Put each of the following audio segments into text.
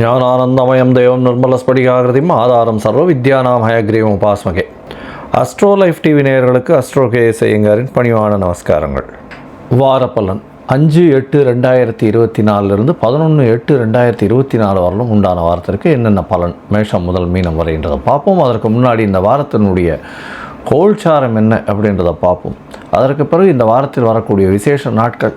ஞானானந்தமயம் தேவம் நிர்மலஸ்படிகாகிருதியும் ஆதாரம் சர்வ வித்யானாம் ஹயக்ரீவம் உபாஸ்மகே. அஸ்ட்ரோ லைஃப் டிவி நேயர்களுக்கு அஸ்ட்ரோ கே செய்யுங்காரின் பணிவான நமஸ்காரங்கள். வாரப்பலன் அஞ்சு எட்டு ரெண்டாயிரத்தி இருபத்தி நாலுலேருந்து பதினொன்று எட்டு ரெண்டாயிரத்தி இருபத்தி நாலு வரலும் உண்டான வாரத்திற்கு என்னென்ன பலன் மேஷம் முதல் மீனம் வரைன்றதை பார்ப்போம். அதற்கு முன்னாடி இந்த வாரத்தினுடைய கோல்சாரம் என்ன அப்படின்றத பார்ப்போம். அதற்கு பிறகு இந்த வாரத்தில் வரக்கூடிய விசேஷ நாட்கள்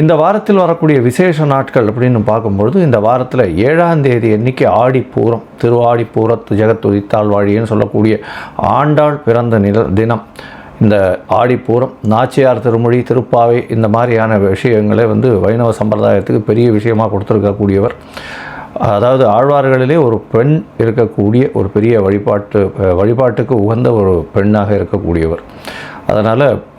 இந்த வாரத்தில் வரக்கூடிய விசேஷ நாட்கள் அப்படின்னு பார்க்கும்பொழுது இந்த வாரத்தில் ஏழாம் தேதி அன்னைக்கு ஆடிப்பூரம் திருவாடிப்பூரத்து ஜெகத்துதித்தாள் வாழின்னு சொல்லக்கூடிய ஆண்டாள் பிறந்த நில தினம். இந்த ஆடிப்பூரம் நாச்சியார் திருமொழி திருப்பாவை இந்த மாதிரியான விஷயங்களை வந்து வைணவ சம்பிரதாயத்துக்கு பெரிய விஷயமாக கொடுத்துருக்கக்கூடியவர். அதாவது ஆழ்வார்களிலே ஒரு பெண் இருக்கக்கூடிய ஒரு பெரிய வழிபாட்டு வழிபாட்டுக்கு உகந்த ஒரு பெண்ணாக இருக்கக்கூடியவர். அதனால்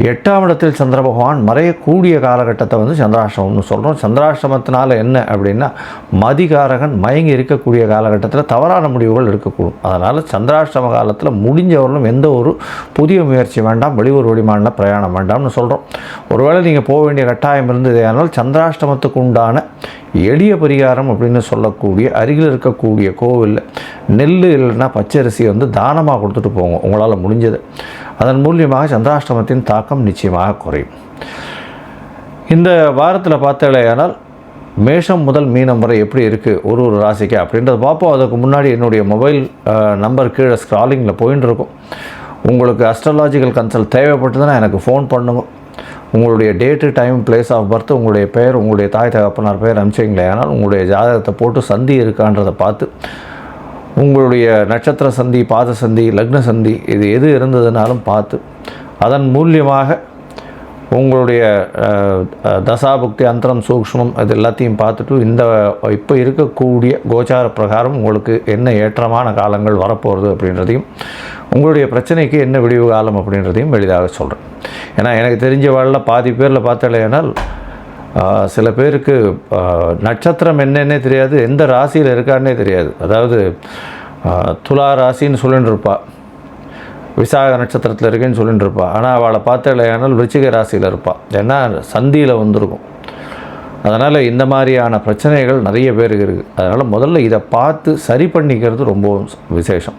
எட்டாம் இடத்தில் சந்திர பகவான் மறையக்கூடிய காலகட்டத்தை வந்து சந்திராஷ்டமம்னு சொல்கிறோம் சந்திராஷ்டமத்தினால என்ன அப்படின்னா மதிகாரகன் மயங்கி இருக்கக்கூடிய காலகட்டத்தில் தவறான முடிவுகள் இருக்கக்கூடும் அதனால் சந்திராஷ்டம காலத்தில் முடிஞ்சவர்களும் எந்த ஒரு புதிய முயற்சி வேண்டாம் வெளியூர் வெளிமாநில பிரயாணம் வேண்டாம்னு சொல்கிறோம் ஒருவேளை நீங்கள் போக வேண்டிய கட்டாயம் இருந்தது ஆனால் சந்திராஷ்டமத்துக்கு உண்டான எளிய பரிகாரம் அப்படின்னு சொல்லக்கூடிய அருகில் இருக்கக்கூடிய கோவிலில் நெல் இல்லைன்னா பச்சரிசி வந்து தானமாக கொடுத்துட்டு போங்க. உங்களால் முடிஞ்சது. அதன் மூலியமாக சந்திராஷ்டமத்தின் தாக்கம் நிச்சயமாக குறையும். இந்த வாரத்தில் பார்த்தாலேயானால் மேஷம் முதல் மீனம் வரை எப்படி இருக்குது ஒரு ஒரு ராசிக்கு அப்படின்றத பார்ப்போம். அதுக்கு முன்னாடி என்னுடைய மொபைல் நம்பர் கீழே ஸ்க்ராலிங்கில் போயின்னு இருக்கும். உங்களுக்கு அஸ்ட்ராலாஜிக்கல் கன்சல்ட் தேவைப்பட்டதுன்னா எனக்கு ஃபோன் பண்ணுங்க. உங்களுடைய date time place of birth உங்களுடைய பெயர் உங்களுடைய தாய் தகப்பனார் பெயர் அனுப்பிச்சிங்களே ஆனால் உங்களுடைய ஜாதகத்தை போட்டு சந்தி இருக்கான்றதை பார்த்து உங்களுடைய நட்சத்திர சந்தி பாத சந்தி லக்ன சந்தி இது எது இருந்ததுனாலும் பார்த்து அதன் மூலியமாக உங்களுடைய தசாபுக்தி அந்தரம் சூக்ஷ்மம் அது எல்லாத்தையும் பார்த்துட்டு இந்த இப்போ இருக்கக்கூடிய கோச்சார பிரகாரம் உங்களுக்கு என்ன ஏற்றமான காலங்கள் வரப்போகிறது அப்படின்றதையும் உங்களுடைய பிரச்சனைக்கு என்ன விடிவு காலம் அப்படின்றதையும் எளிதாக சொல்கிறேன் ஏன்னா எனக்கு தெரிஞ்ச வாழ்ல பாதி பேரில் பார்த்தாலேனால் சில பேருக்கு நட்சத்திரம் என்னன்னே தெரியாது எந்த ராசியில் இருக்கான்னே தெரியாது. அதாவது துலா ராசின்னு சொல்லிட்டு இருப்பாள் விசாக நட்சத்திரத்தில் இருக்கேன்னு சொல்லிட்டு இருப்பாள் ஆனால் அவளை பார்த்தாலேனால் இல்லையானால் விருச்சிக ராசியில் இருப்பாள் ஏன்னா சந்தியில் வந்திருக்கும். அதனால் இந்த மாதிரியான பிரச்சனைகள் நிறைய பேருக்கு இருக்குது அதனால் முதல்ல இதை பார்த்து சரி பண்ணிக்கிறது ரொம்பவும் விசேஷம்.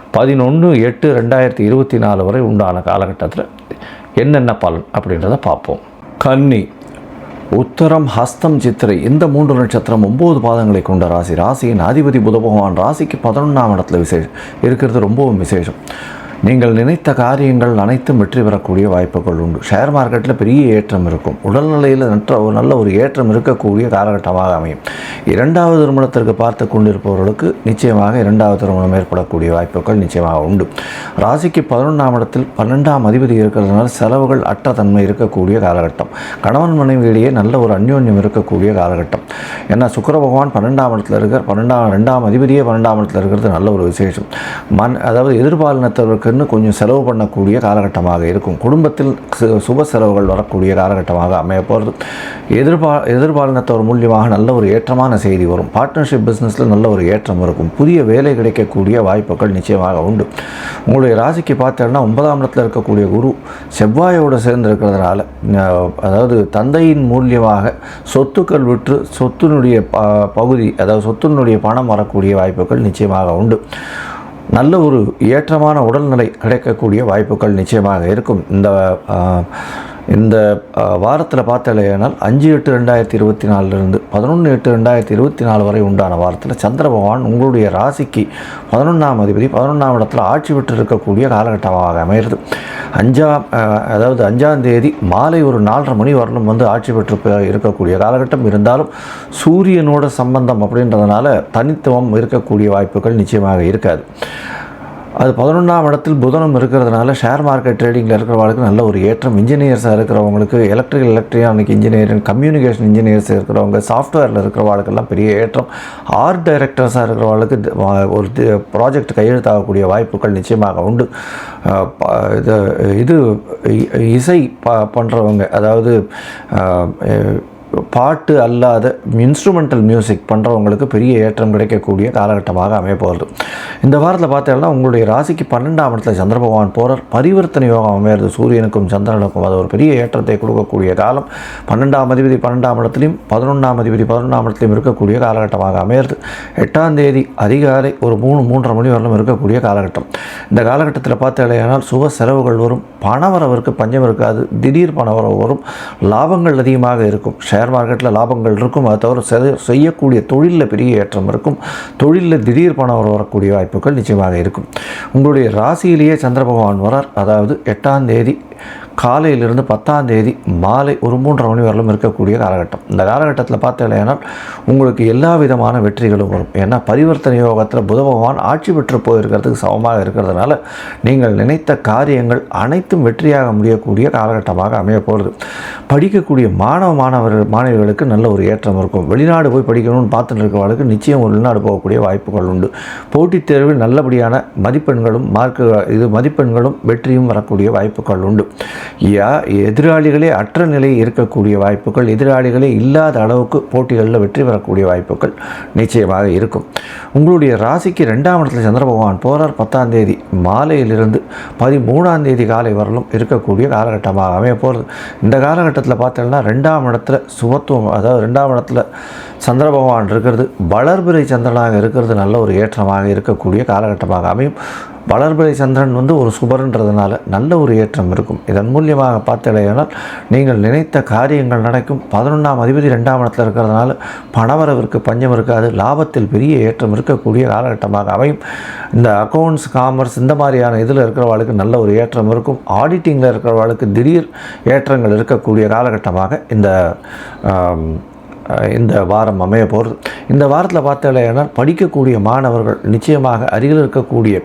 பதினொன்று எட்டு ரெண்டாயிரத்தி இருபத்தி நாலு வரை உண்டான காலகட்டத்தில் என்னென்ன பலன் அப்படின்றத பார்ப்போம். கன்னி உத்தரம் ஹஸ்தம் சித்திரை இந்த மூன்று நட்சத்திரம் ஒம்பது பாதங்களை கொண்ட ராசி. ராசியின் அதிபதி புத பகவான் ராசிக்கு பதினொன்றாம் இடத்துல விசேஷம். இருக்கிறது ரொம்பவும் விசேஷம். நீங்கள் நினைத்த காரியங்கள் அனைத்தும் வெற்றி பெறக்கூடிய வாய்ப்புகள் உண்டு. ஷேர் மார்க்கெட்டில் பெரிய ஏற்றம் இருக்கும். உடல்நிலையில் நற்ற ஒரு நல்ல ஒரு ஏற்றம் இருக்கக்கூடிய காலகட்டமாக அமையும். இரண்டாவது திருமணத்திற்கு பார்த்து கொண்டிருப்பவர்களுக்கு நிச்சயமாக இரண்டாவது திருமணம் ஏற்படக்கூடிய வாய்ப்புகள் நிச்சயமாக உண்டு. ராசிக்கு பதினொன்றாம் இடத்தில் பன்னெண்டாம் அதிபதி இருக்கிறதுனால செலவுகள் அட்டத்தன்மை இருக்கக்கூடிய காலகட்டம். கணவன் மனைவியிடையே நல்ல ஒரு அந்யோன்யம் இருக்கக்கூடிய காலகட்டம். ஏன்னா சுக்கர பகவான் பன்னெண்டாம் இடத்துல இருக்கிற பன்னெண்டாம் ரெண்டாம் அதிபதியே பன்னெண்டாம் இடத்துல இருக்கிறது நல்ல ஒரு விசேஷம். மண் அதாவது எதிர்பாலினத்தவருக்குன்னு கொஞ்சம் செலவு பண்ணக்கூடிய காலகட்டமாக இருக்கும். குடும்பத்தில் சு- சுப செலவுகள் வரக்கூடிய காலகட்டமாக அமைய போகிறது எதிர்பா எதிர்பாலினத்தவர் மூலியமாக நல்ல ஒரு ஏற்றமான செய்தி வரும். பார்ட்னர்ஷிப் பிஸ்னஸில் நல்ல ஒரு ஏற்றம் இருக்கும். புதிய வேலை கிடைக்கக்கூடிய வாய்ப்புகள் நிச்சயமாக உண்டு. உங்களுடைய ராசிக்கு பார்த்தோன்னா ஒன்பதாம் இடத்துல இருக்கக்கூடிய குரு செவ்வாயோடு சேர்ந்து இருக்கிறதுனால அதாவது தந்தையின் மூலியமாக சொத்துக்கள் விற்று சொத்தினுடைய ப பகுதி அதாவது சொத்தினுடைய பணம் வரக்கூடிய வாய்ப்புகள் நிச்சயமாக உண்டு. நல்ல ஒரு ஏற்றமான உடல்நிலை கிடைக்கக்கூடிய வாய்ப்புகள் நிச்சயமாக இருக்கும். இந்த இந்த வாரத்தில் பார்த்தாலேயானால் அஞ்சு எட்டு ரெண்டாயிரத்தி இருபத்தி நாலுலேருந்து பதினொன்று எட்டு ரெண்டாயிரத்தி இருபத்தி நாலு வரை உண்டான வாரத்தில் சந்திர பகவான் உங்களுடைய ராசிக்கு பதினொன்றாம் அதிபதி பதினொன்றாம் இடத்துல ஆட்சி விட்டு இருக்கக்கூடிய காலகட்டமாக அமைகிறது. அஞ்சாம் அதாவது அஞ்சாம் தேதி மாலை ஒரு நாலரை மணி வரலும் வந்து ஆட்சி பெற்று இருக்கக்கூடிய காலகட்டம். இருந்தாலும் சூரியனோட சம்பந்தம் அப்படின்றதுனால தனித்துவம் இருக்கக்கூடிய வாய்ப்புகள் நிச்சயமாக இருக்காது. அது பதினொன்றாம் இடத்தில் புதனும் இருக்கிறதுனால ஷேர் மார்க்கெட் ட்ரேடிங்கில் இருக்கிறவங்களுக்கு நல்ல ஒரு ஏற்றம். இன்ஜினியர்ஸாக இருக்கிறவங்களுக்கு electrical electronic engineering communication engineers இருக்கிறவங்க சாஃப்ட்வேரில் இருக்கிறவங்களுக்கெல்லாம் பெரிய ஏற்றம். ஆர்ட் டைரக்டர்ஸாக இருக்கிறவங்களுக்கு ஒரு ப்ராஜெக்ட் கையெழுத்தாகக்கூடிய வாய்ப்புகள் நிச்சயமாக உண்டு. ப- இது இது இசை ப பண்ணுறவங்க அதாவது பாட்டு அல்லாத இன்ஸ்ட்ருமெண்டல் மியூசிக் பண்ணுறவங்களுக்கு பெரிய ஏற்றம் கிடைக்கக்கூடிய காலகட்டமாக அமைய போகிறது இந்த வாரத்தில் பார்த்தீங்கன்னா உங்களுடைய ராசிக்கு பன்னெண்டாம் இடத்துல சந்திர பகவான் போகிறார் பரிவர்த்தனை யோகம் அமையிறது சூரியனுக்கும் சந்திரனுக்கும். அது ஒரு பெரிய ஏற்றத்தை கொடுக்கக்கூடிய காலம். பன்னெண்டாம் அதிபதி பன்னெண்டாம் இடத்துலையும் பதினொன்றாம் அதிபதி பதினொன்றாம் இடத்துலையும் இருக்கக்கூடிய காலகட்டமாக அமையிறது. எட்டாம் தேதி அதிகாலை ஒரு மூணு மூன்றரை மணி வரலும் இருக்கக்கூடிய காலகட்டம். இந்த காலகட்டத்தில் பார்த்தீங்கன்னா சுப செலவுகள் வரும். பணவரவிற்கு பஞ்சம் இருக்காது. திடீர் பணவரவு வரும். லாபங்கள் அதிகமாக இருக்கும். ஷேர் ஷேர் மார்க்கெட்டில் லாபங்கள் இருக்கும். அதை தவிர செய்யக்கூடிய தொழிலில் பெரிய ஏற்றம் இருக்கும். தொழிலில் திடீர் பணம் வரக்கூடிய வாய்ப்புகள் நிச்சயமாக இருக்கும். உங்களுடைய ராசியிலேயே சந்திர பகவான் வரார். அதாவது எட்டாம் தேதி காலையிலிருந்து பத்தாம் தேதி மாலை ஒரு மூன்றரை மணி வரலும் இருக்கக்கூடிய காலகட்டம். இந்த காலகட்டத்தில் பார்த்தீங்கன்னா உங்களுக்கு எல்லா விதமான வெற்றிகளும் வரும். ஏன்னா பரிவர்த்தனை யோகத்தில் புத பகவான் ஆட்சி பெற்று போயிருக்கிறதுக்கு சமமாக இருக்கிறதுனால நீங்கள் நினைத்த காரியங்கள் அனைத்தும் வெற்றியாக முடியக்கூடிய காலகட்டமாக அமைய போகிறது படிக்கக்கூடிய மாணவ மாணவர்கள் மாணவிகளுக்கு நல்ல ஒரு ஏற்றம் இருக்கும். வெளிநாடு போய் படிக்கணும்னு பார்த்துட்டு இருக்கிறவர்களுக்கு நிச்சயம் உள்நாடு வெளிநாடு போகக்கூடிய வாய்ப்புகள் உண்டு. போட்டித் தேர்வில் நல்லபடியான மதிப்பெண்களும் மார்க்கு இது மதிப்பெண்களும் வெற்றியும் வரக்கூடிய வாய்ப்புகள் உண்டு. யா எதிராளிகளே அற்ற நிலை இருக்கக்கூடிய வாய்ப்புகள் எதிராளிகளே இல்லாத அளவுக்கு போட்டிகளில் வெற்றி பெறக்கூடிய வாய்ப்புகள் நிச்சயமாக இருக்கும். உங்களுடைய ராசிக்கு ரெண்டாம் இடத்துல சந்திர பகவான் போகிறார் பத்தாம் தேதி மாலையிலிருந்து பதிமூணாம் தேதி காலை வரலும் இருக்கக்கூடிய காலகட்டமாக அமைய போகிறது. இந்த காலகட்டத்தில் பார்த்தீங்கன்னா ரெண்டாம் இடத்துல சுமத்துவம் அதாவது ரெண்டாம் இடத்துல சந்திர பகவான் இருக்கிறது. வளர்பிறை சந்திரனாக இருக்கிறது நல்ல ஒரு ஏற்றமாக இருக்கக்கூடிய காலகட்டமாக அமையும். வளர்பிறை சந்திரன் வந்து ஒரு சுபர்ன்றதுனால நல்ல ஒரு ஏற்றம் இருக்கும். இதன் மூலியமாக பார்த்தடையானால் நீங்கள் நினைத்த காரியங்கள் நடக்கும். பதினொன்றாம் அதிபதி ரெண்டாம் இடத்துல இருக்கிறதுனால பணவரவிற்கு பஞ்சம் இருக்காது. லாபத்தில் பெரிய ஏற்றம் இருக்கக்கூடிய காலகட்டமாக அமையும். இந்த அக்கௌண்ட்ஸ் காமர்ஸ் இந்த மாதிரியான இதில் இருக்கிறவர்களுக்கு நல்ல ஒரு ஏற்றம் இருக்கும். ஆடிட்டிங்கில் இருக்கிறவர்களுக்கு திடீர் ஏற்றங்கள் இருக்கக்கூடிய காலகட்டமாக இந்த இந்த வாரம் அமைய போகிறது இந்த வாரத்தில் பார்த்தாலேனால் படிக்கக்கூடிய மாணவர்கள் நிச்சயமாக அருகில் இருக்கக்கூடிய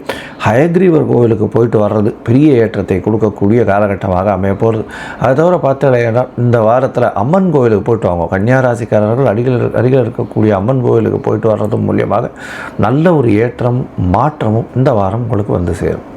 ஹயக்ரீவர் கோவிலுக்கு போயிட்டு வர்றது பெரிய ஏற்றத்தை கொடுக்கக்கூடிய காலகட்டமாக அமைய போகிறது அதை தவிர பார்த்தாலேனால் இந்த வாரத்தில் அம்மன் கோவிலுக்கு போயிட்டு வாங்க. கன்னியாராசிக்காரர்கள் அருகில் அருகில் இருக்கக்கூடிய அம்மன் கோவிலுக்கு போயிட்டு வர்றது மூலியமாக நல்ல ஒரு ஏற்றம் மாற்றமும் இந்த வாரம் உங்களுக்கு வந்து சேரும்.